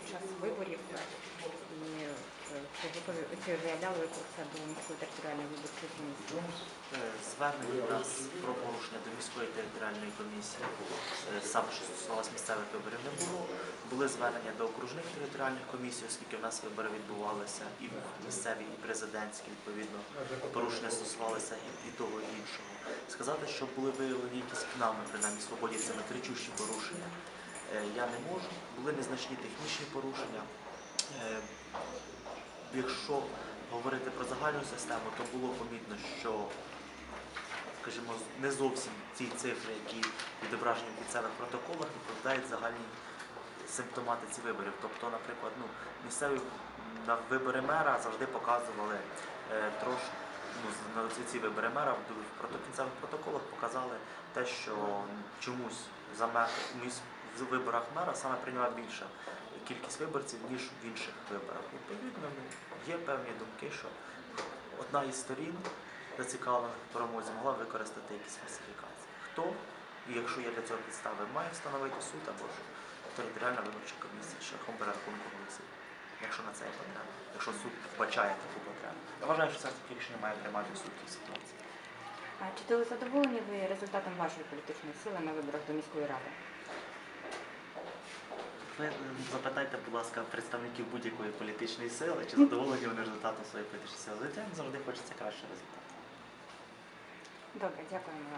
під час виборів е, чи чи заявляли про це до міської територіальної виборчої комісії? Е, Звернення у нас про порушення до міської територіальної комісії Е, саме, що стосувалося місцевих виборів не було. Були звернення до окружних територіальних комісій, оскільки в нас вибори відбувалися і місцеві, і президентські, відповідно, порушення стосувалися і, і того, і іншого. Сказати, що були виявлені якісь к нами, принаймні свободівцями, кричущі порушення, е, я не можу. Були незначні технічні порушення. Е, Якщо говорити про загальну систему, то було помітно, що скажімо, не зовсім ці цифри, які відображені в кінцевих протоколах, відповідають загальній симптоматиці виборів. Тобто, наприклад, ну, місцеві на вибори мера завжди показували е, трошки. Ну, ці, вибори мера в кінцевих протоколах показали те, що чомусь за мер, в виборах мера саме прийняла більша кількість виборців, ніж в інших виборах. Відповідно, ну, є певні думки, що одна із сторін зацікавлених в перемозі могла використати якісь фальсифікації. Хто, і якщо є для цього підстави, має встановити суд або ж територіальна виборча комісія шляхом перерахунку голосів, якщо на це є потреба, якщо суд вбачає таку потребу. Я вважаю, що це таке рішення має приймати суд цій ситуації. А чи були задоволені ви результатом вашої політичної сили на виборах до міської ради? Ви запитайте, будь ласка, представників будь-якої політичної сили, чи задоволені вони результатом своєї політичної сили. Звичайно, завжди хочеться кращого результату. Добре, дякуємо.